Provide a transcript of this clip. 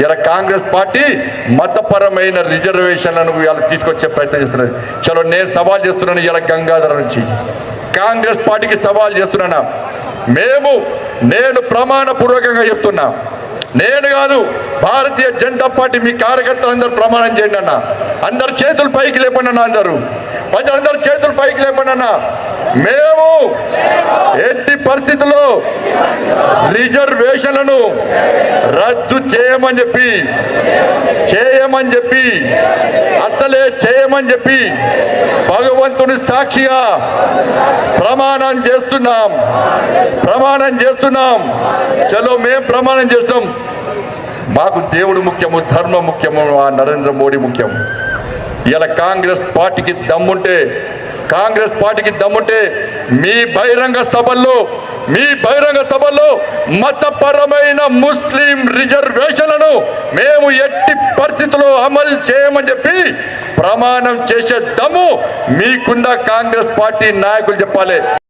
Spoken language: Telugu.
ఇలా కాంగ్రెస్ పార్టీ మతపరమైన రిజర్వేషన్లను ఇలా తీసుకొచ్చే ప్రయత్నం చేస్తున్నది. చలో నేను సవాల్ చేస్తున్నాను ఇలా గంగాధర నుంచి. కాంగ్రెస్ పార్టీకి సవాల్ చేస్తున్నాను? మేము నేను ప్రమాణపూర్వకంగా చెప్తున్నా. నేను కాదు భారతీయ జనతా పార్టీ మీ కార్యకర్తలు అందరూ ప్రమాణం చేయండి అన్న. అందరు చేతులు పైకి లేపండి అన్న అందరూ. ప్రజలందరూ చేతులు పైకి లేపండి అన్న. మేము పరిస్థితుల్లో రిజర్వేషన్లను రద్దు చేయమని చెప్పి చేయమని చెప్పి అసలే చేయమని చెప్పి భగవంతుని సాక్షిగా ప్రమాణం చేస్తున్నాం. ప్రమాణం చేస్తున్నాం. చలో మేం ప్రమాణం చేస్తాం. మాకు దేవుడు ముఖ్యము ధర్మం ముఖ్యము ఆ నరేంద్ర మోడీ ముఖ్యం. ఇలా కాంగ్రెస్ పార్టీకి దమ్ముంటే కాంగ్రెస్ పార్టీకి దమ్ముంటే మీ బహిరంగ సభల్లో మీ బహిరంగ సభల్లో మతపరమైన ముస్లిం రిజర్వేషన్లను మేము ఎట్టి పరిస్థితుల్లో అమలు చేయమని చెప్పి ప్రమాణం చేసే దమ్ము మీకున్న కాంగ్రెస్ పార్టీ నాయకులు చెప్పాలి.